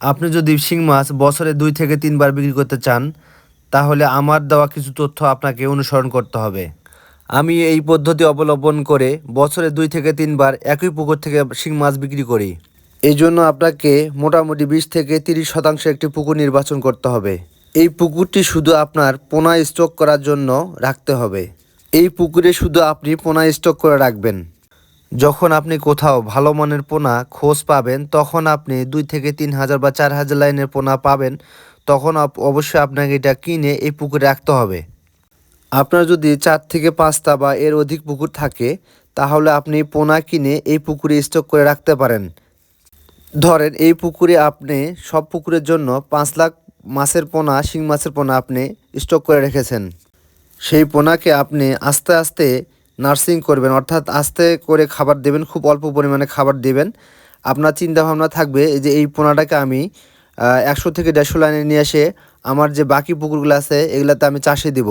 আপনি যদি শিং মাছ বছরে দুই থেকে তিনবার বিক্রি করতে চান, তাহলে আমার দেওয়া কিছু তথ্য আপনাকে অনুসরণ করতে হবে। আমি এই পদ্ধতি অবলম্বন করে বছরে দুই থেকে তিনবার একই পুকুর থেকে শিং মাছ বিক্রি করি। এই জন্য আপনাকে মোটামুটি বিশ থেকে তিরিশ শতাংশ একটি পুকুর নির্বাচন করতে হবে। এই পুকুরটি শুধু আপনার পোনা স্টক করার জন্য রাখতে হবে। এই পুকুরে শুধু আপনি পোনা স্টক করে রাখবেন। যখন আপনি কোথাও ভালো মানের পোনা খোঁজ পাবেন, তখন আপনি দুই থেকে তিন হাজার বা চার হাজার লাইনের পোনা পাবেন। তখন অবশ্যই আপনাকে এটা কিনে এই পুকুরে রাখতে হবে। আপনার যদি চার থেকে পাঁচটা বা এর অধিক পুকুর থাকে, তাহলে আপনি পোনা কিনে এই পুকুরে স্টক করে রাখতে পারেন। ধরেন, এই পুকুরে আপনি সব পুকুরের জন্য পাঁচ লাখ মাছের পোনা, শিং মাছের পোনা আপনি স্টক করে রেখেছেন। সেই পোনাকে আপনি আস্তে আস্তে নার্সিং করবেন, অর্থাৎ আস্তে করে খাবার দেবেন, খুব অল্প পরিমাণে খাবার দেবেন। আপনার চিন্তা ভাবনা থাকবে যে এই পোনাটাকে আমি একশো থেকে দেড়শো লাইনে নিয়ে এসে আমার যে বাকি পুকুরগুলো আছে, এগুলাতে আমি চাষে দিব।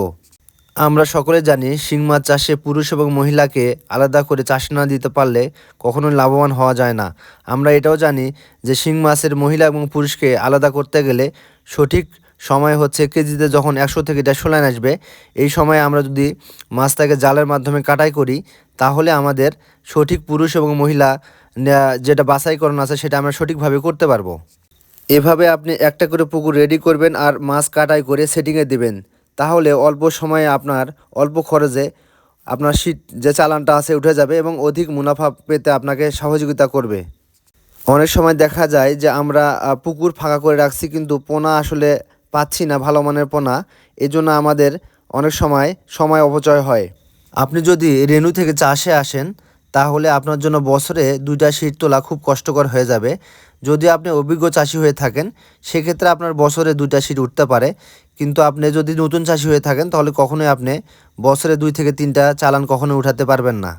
আমরা সকলে জানি, শিং মাছ চাষে পুরুষ এবং মহিলাকে আলাদা করে চাষ না দিতে পারলে কখনোই লাভবান হওয়া যায় না। আমরা এটাও জানি যে, শিং মাছের মহিলা এবং পুরুষকে আলাদা করতে গেলে সঠিক সময় হচ্ছে কেজিতে যখন একশো থেকে দেড়শো লাইন আসবে, এই সময়ে আমরা যদি মাছটাকে জালের মাধ্যমে কাটাই করি, তাহলে আমাদের সঠিক পুরুষ এবং মহিলা যেটা বাছাইকরণ আছে সেটা আমরা সঠিকভাবে করতে পারব। এভাবে আপনি একটা করে পুকুর রেডি করবেন আর মাছ কাটাই করে সেটিংয়ে দিবেন। তাহলে অল্প সময়ে আপনার, অল্প খরচে আপনার শীত যে চালানটা আছে উঠে যাবে এবং অধিক মুনাফা পেতে আপনাকে সহযোগিতা করবে। অনেক সময় দেখা যায় যে আমরা পুকুর ফাঁকা করে রাখছি কিন্তু পোনা আসলে পাচ্ছি না, ভালো মানের পোনা, এজন্য আমাদের অনেক সময় সময় অপচয় হয়। আপনি যদি রেনু থেকে চাষে আসেন, তাহলে আপনার জন্য বছরে দুইটা শীত তোলা খুব কষ্টকর হয়ে যাবে। যদি আপনি অভিজ্ঞ চাষি হয়ে থাকেন, সেক্ষেত্রে আপনার বছরে দুইটা শীত উঠতে পারে। কিন্তু আপনি যদি নতুন চাষি হয়ে থাকেন, তাহলে কখনোই আপনি বছরে দুই থেকে তিনটা চালান কখনোই উঠাতে পারবেন না।